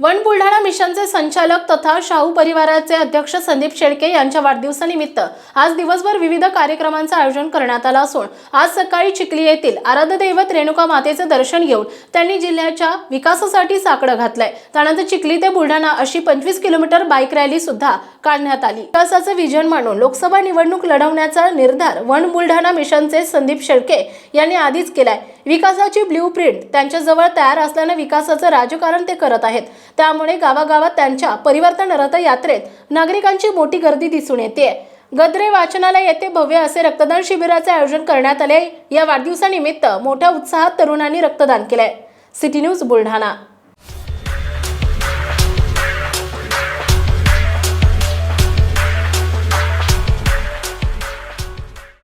One Buldhana मिशनचे संचालक तथा शाहू परिवाराचे अध्यक्ष संदीप शेळके यांच्या वाढदिवसानिमित्त आज दिवसभर विविध कार्यक्रमांचं आयोजन करण्यात आलं असून आज सकाळी चिखली येथील आराध्य दैवत रेणुका मातेचे दर्शन घेऊन त्यांनी जिल्ह्याच्या विकासासाठी साकडं घातलंय. त्यानंतर चिखली ते बुलढाणा अशी पंचवीस किलोमीटर बाईक रॅली सुद्धा काढण्यात आली. विकासाचं विजन मांडून लोकसभा निवडणूक लढवण्याचा निर्धार वन बुलढाणा मिशनचे संदीप शेळके यांनी आधीच केलाय. विकासाची ब्ल्यू प्रिंट त्यांच्याजवळ तयार असल्यानं विकासाचं राजकारण ते करत आहेत. त्यामुळे गावागावात त्यांच्या परिवर्तन रथयात्रेत नागरिकांची मोठी गर्दी दिसून येते. गद्रे वाचनालय येथे भव्य असे रक्तदान शिबिराचे आयोजन करण्यात आले. या वाढदिवसानिमित्त मोठ्या उत्साहात तरुणांनी रक्तदान केले सिटी न्यूज बुलढाणा.